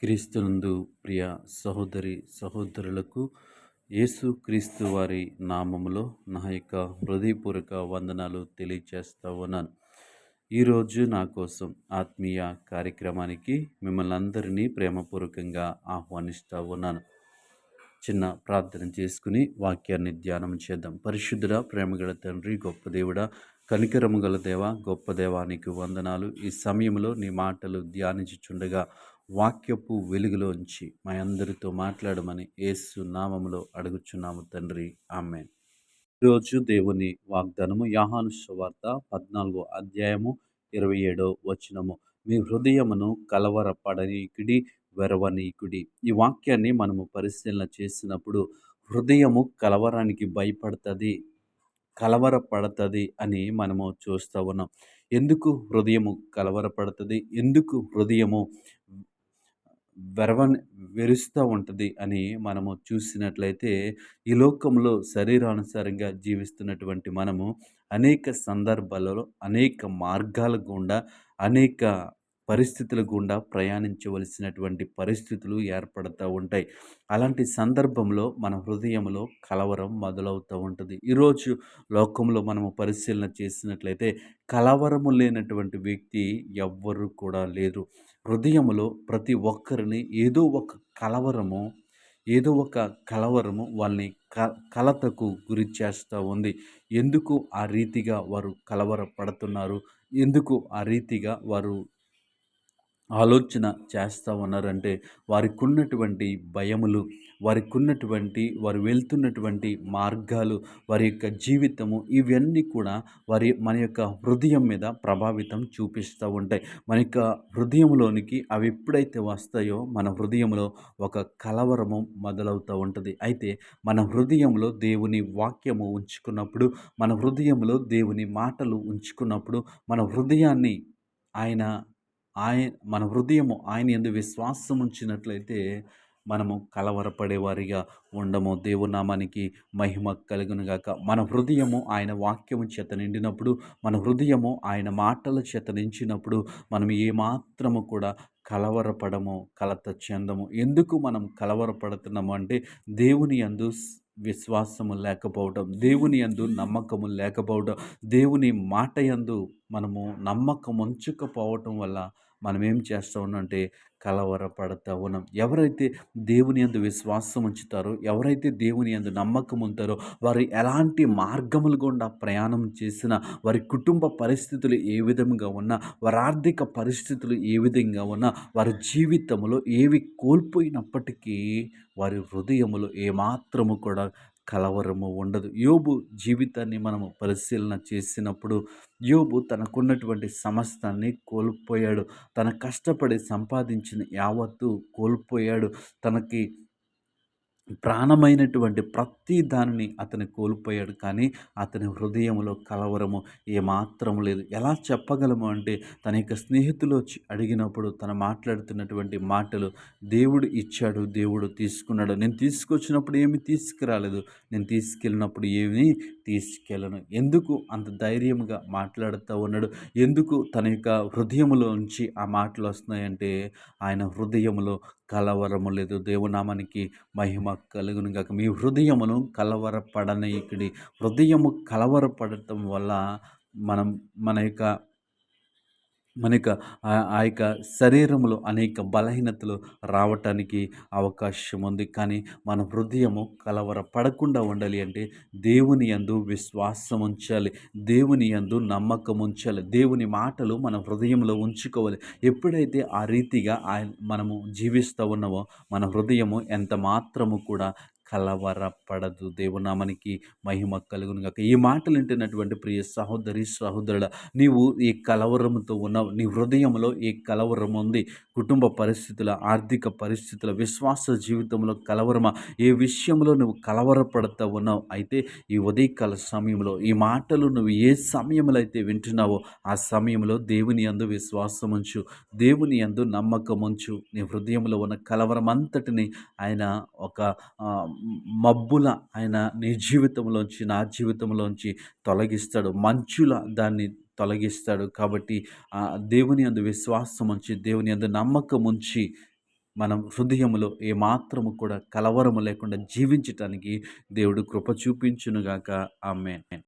క్రీస్తునందు ప్రియ సహోదరి సహోదరులకు యేసు క్రీస్తు వారి నామములో నా యొక్క హృదయపూర్వక వందనాలు తెలియచేస్తా ఉన్నాను. ఈరోజు నా కోసం ఆత్మీయ కార్యక్రమానికి మిమ్మల్ని అందరినీ ప్రేమపూర్వకంగా ఆహ్వానిస్తూ ఉన్నాను. చిన్న ప్రార్థన చేసుకుని వాక్యాన్ని ధ్యానం చేద్దాం. పరిశుద్ధుడ ప్రేమగల తండ్రి గొప్ప దేవుడ కనికరము గల దేవ గొప్ప దేవానికి వందనాలు. ఈ సమయంలో నీ మాటలు ధ్యానించుచుండగా వాక్యపు వెలుగులోంచి మా అందరితో మాట్లాడమని ఏసు నామములో అడుగుచున్నాము తండ్రి. ఆమె ఈరోజు దేవుని వాగ్దానము యాహాను వార్త పద్నాలుగో అధ్యాయము ఇరవై ఏడో వచనము. మీ హృదయమును కలవరపడనీకుడి వెరవనీకుడి ఈ వాక్యాన్ని మనము పరిశీలన చేసినప్పుడు హృదయము కలవరానికి భయపడుతుంది కలవరపడుతుంది అని మనము చూస్తూ ఉన్నాం. ఎందుకు హృదయము కలవరపడుతుంది? ఎందుకు హృదయము వెరవ వెరుస్తూ ఉంటుంది అని మనము చూసినట్లయితే ఈ లోకంలో శరీరానుసారంగా జీవిస్తున్నటువంటి మనము అనేక సందర్భాలలో అనేక మార్గాల గుండా అనేక పరిస్థితుల గుండా ప్రయాణించవలసినటువంటి పరిస్థితులు ఏర్పడుతూ ఉంటాయి. అలాంటి సందర్భంలో మన హృదయంలో కలవరం మొదలవుతూ ఉంటుంది. ఈరోజు లోకంలో మనము పరిశీలన చేసినట్లయితే కలవరము లేనటువంటి వ్యక్తి ఎవ్వరు కూడా లేరు. హృదయంలో ప్రతి ఒక్కరిని ఏదో ఒక కలవరము ఏదో ఒక కలవరము వాళ్ళని క కలతకు గురి చేస్తూ ఉంది. ఎందుకు ఆ రీతిగా వారు కలవర పడుతున్నారు ఎందుకు ఆ రీతిగా వారు ఆలోచన చేస్తూ ఉన్నారంటే వారికి ఉన్నటువంటి భయములు వారికి ఉన్నటువంటి వారు వెళ్తున్నటువంటి మార్గాలు వారి యొక్క జీవితము ఇవన్నీ కూడా వారి మన యొక్క హృదయం మీద ప్రభావితం చూపిస్తూ ఉంటాయి. మన యొక్క హృదయంలోనికి అవి ఎప్పుడైతే వస్తాయో మన హృదయంలో ఒక కలవరము మొదలవుతూ ఉంటుంది. అయితే మన హృదయంలో దేవుని వాక్యము ఉంచుకున్నప్పుడు మన హృదయంలో దేవుని మాటలు ఉంచుకున్నప్పుడు మన హృదయాన్ని ఆయన ఆయన మన హృదయము ఆయన ఎందు విశ్వాసం ఉంచినట్లయితే మనము కలవరపడేవారిగా ఉండము. దేవునామానికి మహిమ కలుగునుగాక మన హృదయము ఆయన వాక్యము చేత నిండినప్పుడు మన హృదయము ఆయన మాటల చేత నించినప్పుడు మనం ఏమాత్రము కూడా కలవరపడము కలత చెందము. ఎందుకు మనం కలవరపడుతున్నాము అంటే దేవుని అందు విశ్వాసము లేకపోవడం దేవుని యందు నమ్మకము లేకపోవడం దేవుని మాట యందు మనము నమ్మకం ఉంచకపోవటం వల్ల మనం ఏం చేస్తూ ఉన్నామంటే కలవరపడతా ఉన్నాం ఎవరైతే దేవుని అందు విశ్వాసం ఉంచుతారో ఎవరైతే దేవుని అందు నమ్మకం ఉంటారో వారు ఎలాంటి మార్గములు గుండా ప్రయాణం చేసినా వారి కుటుంబ పరిస్థితులు ఏ విధంగా ఉన్నా వారి ఆర్థిక పరిస్థితులు ఏ విధంగా ఉన్నా వారి జీవితంలో ఏవి కోల్పోయినప్పటికీ వారి హృదయములు ఏమాత్రము కూడా కలవరము ఉండదు. యోబు జీవితాన్ని మనము పరిశీలన చేసినప్పుడు యోబు తనకున్నటువంటి సమస్తాన్ని కోల్పోయాడు. తన కష్టపడి సంపాదించిన యావత్తు కోల్పోయాడు. తనకి ప్రాణమైనటువంటి ప్రతి దానిని అతను కోల్పోయాడు. కానీ అతని హృదయంలో కలవరము ఏమాత్రం లేదు. ఎలా చెప్పగలము అంటే తన యొక్క స్నేహితులు వచ్చి అడిగినప్పుడు తను మాట్లాడుతున్నటువంటి మాటలు దేవుడు ఇచ్చాడు దేవుడు తీసుకున్నాడు. నేను తీసుకొచ్చినప్పుడు ఏమి తీసుకురాలేదు. నేను తీసుకెళ్ళినప్పుడు ఏమి తీసుకెళ్ళను. ఎందుకు అంత ధైర్యంగా మాట్లాడుతూ ఉన్నాడు? ఎందుకు తన యొక్క హృదయంలో నుంచి ఆ మాటలు వస్తున్నాయంటే ఆయన హృదయంలో కలవరము లేదు. దేవునామానికి మహిమ కలుగును కాక మీ హృదయమును కలవరపడనీకుడి హృదయము కలవరపడటం వల్ల మనం మన యొక్క మనకు ఆ యొక్క శరీరంలో అనేక బలహీనతలు రావటానికి అవకాశం ఉంది కానీ మన హృదయము కలవర పడకుండా ఉండాలి అంటే దేవుని యందు విశ్వాసం ఉంచాలి దేవుని యందు నమ్మకం ఉంచాలి దేవుని మాటలు మన హృదయంలో ఉంచుకోవాలి. ఎప్పుడైతే ఆ రీతిగా ఆయన మనము జీవిస్తూ ఉన్నామో మన హృదయము ఎంత మాత్రము కూడా కలవరపడదు. దేవునామానికి మహిమ కలుగును గాక. ఈ మాటలు వింటున్నటువంటి ప్రియ సహోదరి సహోదరుల నీవు ఈ కలవరంతో ఉన్నావు. నీ హృదయంలో ఈ కలవరం ఉంది కుటుంబ పరిస్థితుల ఆర్థిక పరిస్థితుల విశ్వాస జీవితంలో కలవరమా. ఏ విషయంలో నువ్వు కలవరపడతా ఉన్నావు? అయితే ఈ ఉదయకాల సమయంలో ఈ మాటలు నువ్వు ఏ సమయంలో అయితే వింటున్నావో ఆ సమయంలో దేవుని అందు విశ్వాసం ఉంచు దేవుని అందు నమ్మకం ఉంచు నీ హృదయంలో ఉన్న కలవరం అంతటిని ఆయన ఒక మబ్బుల ఆయన నీ జీవితంలోంచి నా జీవితంలోంచి తొలగిస్తాడు. మంచుల దాన్ని తొలగిస్తాడు కాబట్టి దేవుని అందు విశ్వాసం ఉంచి దేవుని అందు నమ్మకం ఉంచి మనం హృదయములో ఏమాత్రము కూడా కలవరము లేకుండా జీవించటానికి దేవుడు కృప చూపించునుగాక. ఆమె